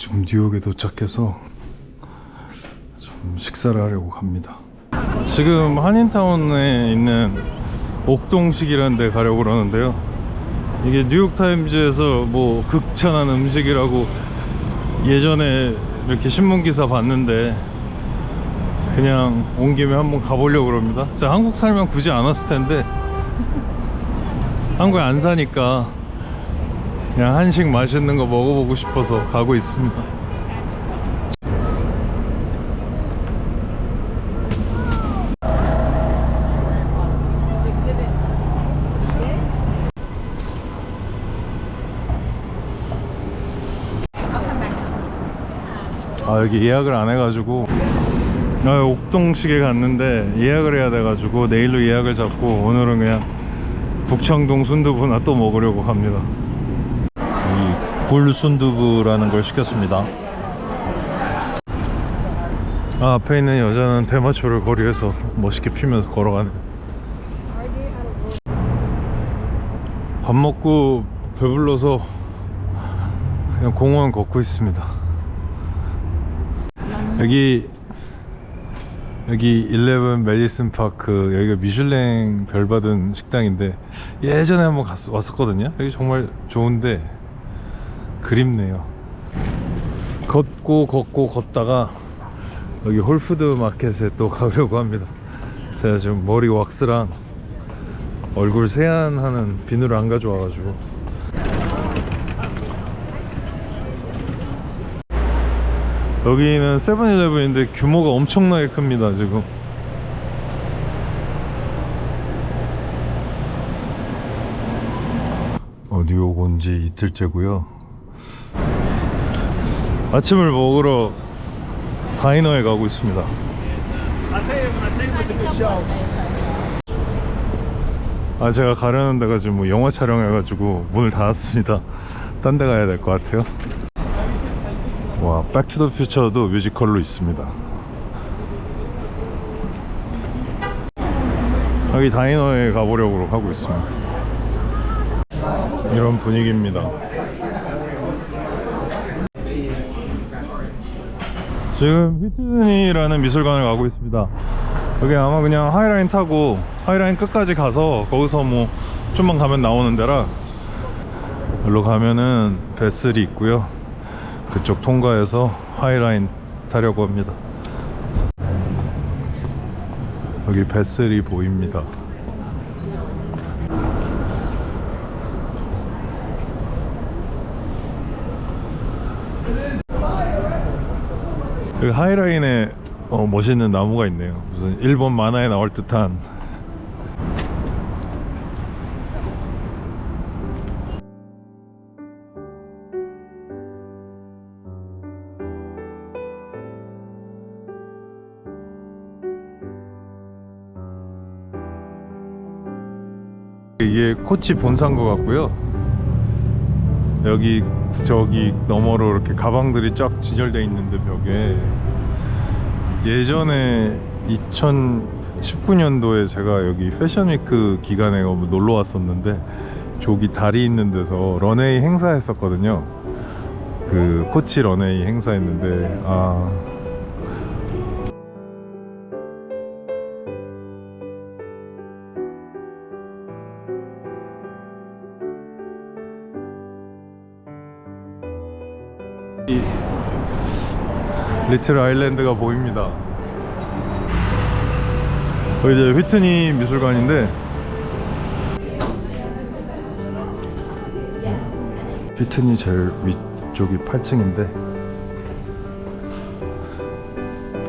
지금 뉴욕에 도착해서 좀 식사를 하려고 갑니다. 지금 한인타운에 있는 옥동식이라는 데 가려고 그러는데요. 이게 뉴욕타임즈에서 뭐 극찬한 음식이라고 예전에 이렇게 신문기사 봤는데 그냥 온 김에 한번 가보려고 그럽니다. 자, 한국 살면 굳이 안 왔을 텐데 한국에 안 사니까 그냥 한식 맛있는 거 먹어보고 싶어서 가고 있습니다. 아 여기 예약을 안 해가지고 아, 옥동시계 갔는데 예약을 해야 돼가지고 내일로 예약을 잡고 오늘은 그냥 북창동 순두부나 또 먹으려고 갑니다 이 굴순두부라는 걸 시켰습니다. 아, 앞에 있는 여자는 대마초를 거리에서 멋있게 피면서 걸어가네. 밥 먹고 배불러서 그냥 공원 걷고 있습니다. 여기 여기 11 메디슨 파크 여기가 미슐랭 별 받은 식당인데 예전에 한번 갔, 왔었거든요. 여기 정말 좋은데 그립네요. 걷고 걷고 걷다가 여기 홀푸드 마켓에 또 가려고 합니다. 제가 지금 머리 왁스랑 얼굴 세안하는 비누를 안 가져와가지고. 여기는 세븐일레븐인데 규모가 엄청나게 큽니다 지금. 어, 뉴욕 온 지 이틀째고요 아침을 먹으러 다이너에 가고 있습니다 아 제가 가려는 데가 지금 뭐 영화 촬영해가지고 문을 닫았습니다 딴 데 가야 될 것 같아요 와, 백투더 퓨처도 뮤지컬로 있습니다. 여기 다이너에 가보려고 하고 있습니다. 이런 분위기입니다. 지금 휘트니라는 미술관을 가고 있습니다. 여기 아마 그냥 하이라인 타고 하이라인 끝까지 가서 거기서 뭐 좀만 가면 나오는 데라 여기로 가면은 베슬이 있고요. 그쪽 통과해서 하이라인 타려고 합니다. 여기 베슬이 보입니다. 하이라인에 어, 멋있는 나무가 있네요. 무슨 일본 만화에 나올 듯한 이게 코치 본사인 것 같고요. 여기 저기 너머로 이렇게 가방들이 쫙 진열돼 있는데 벽에 예전에 2019년도에 제가 여기 패션위크 기간에 놀러 왔었는데 저기 다리 있는 데서 런웨이 행사 했었거든요. 그 코치 런웨이 행사 했는데 아 이 리틀 아일랜드가 보입니다. 여기 이제 휘트니 미술관인데 휘트니 제일 위쪽이 8층인데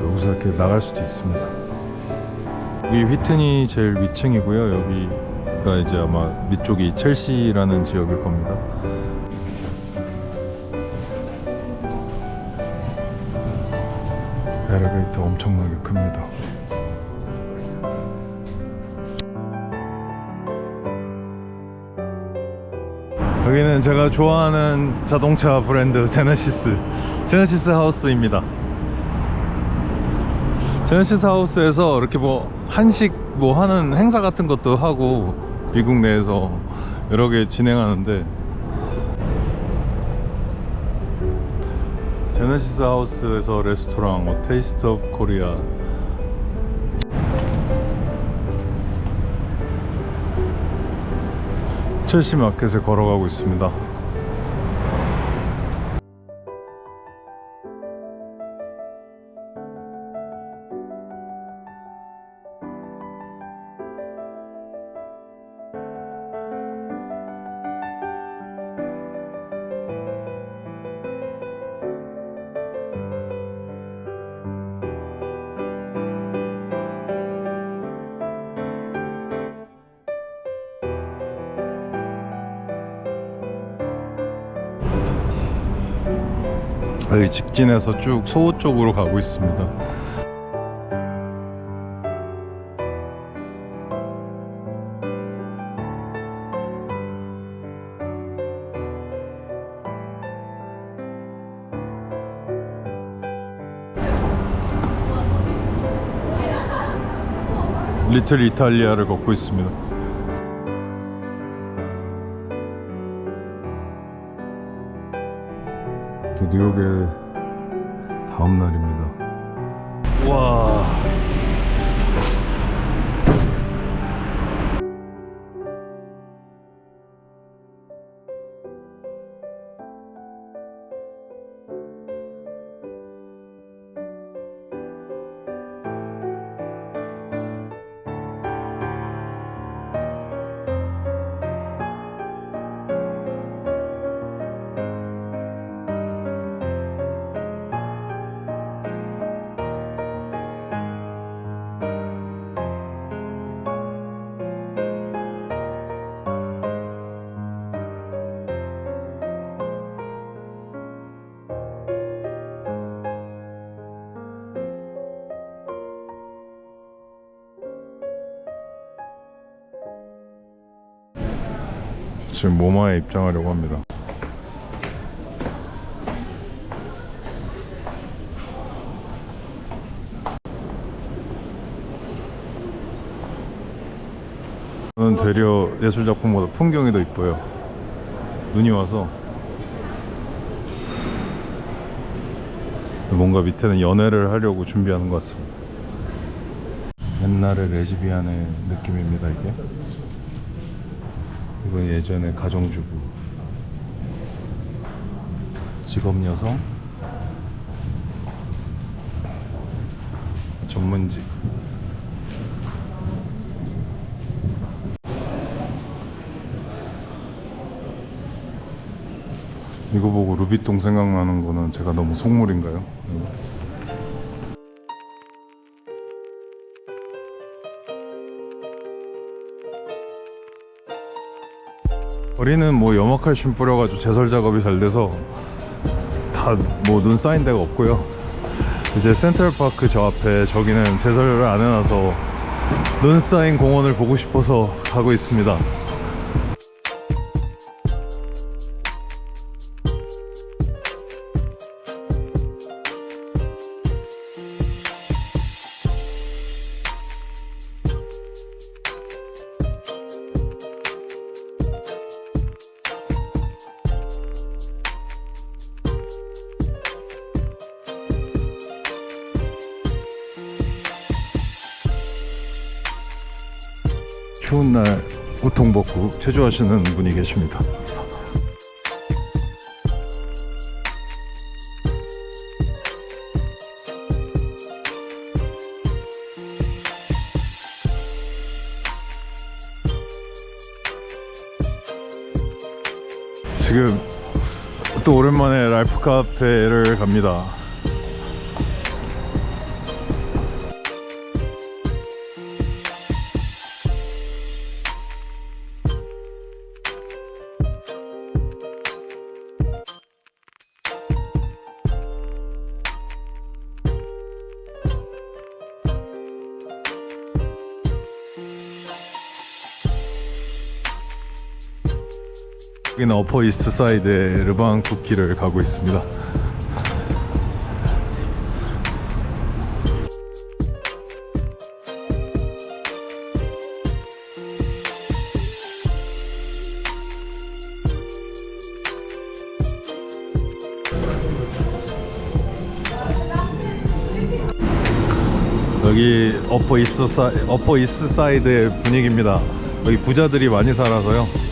여기서 이렇게 나갈 수도 있습니다. 여기 휘트니 제일 위층이고요. 여기가 이제 아마 밑쪽이 첼시라는 지역일 겁니다. 엘리베이터 엄청나게 큽니다. 여기는 제가 좋아하는 자동차 브랜드 제네시스 제네시스 하우스입니다. 제네시스 하우스에서 이렇게 뭐 한식 뭐 하는 행사 같은 것도 하고 미국 내에서 여러 개 진행하는데 제네시스 하우스에서 레스토랑 뭐 테이스트 오브 코리아 첼시 마켓에 걸어가고 있습니다. 여기 직진해서 쭉 소호 쪽으로 가고 있습니다. 리틀 이탈리아를 걷고 있습니다. 뉴욕의 다음 날입니다. 와. 지금 모마에 입장하려고 합니다. 저는 되려 예술 작품보다 풍경이 더 이뻐요. 눈이 와서 뭔가 밑에는 연애를 하려고 준비하는 것 같습니다. 옛날의 레즈비안의 느낌입니다 이게. 이건 예전에 가정주부 직업 여성 전문직 이거 보고 루비통 생각나는 거는 제가 너무 속물인가요? 우리는 뭐 염화칼슘 뿌려가지고 제설 작업이 잘 돼서 다 뭐 눈 쌓인 데가 없고요. 이제 센트럴파크 저 앞에 저기는 제설을 안 해놔서 눈 쌓인 공원을 보고 싶어서 가고 있습니다. 추운 날 우통 벗고 체조하시는 분이 계십니다. 지금 또 오랜만에 라이프 카페를 갑니다. 여기는 어퍼 이스트 사이드의 르방 국기를 가고 있습니다. 여기 어 퍼 이스 어퍼 이스트 사이드의 분위기입니다. 여기 부자들이 많이 살아서요.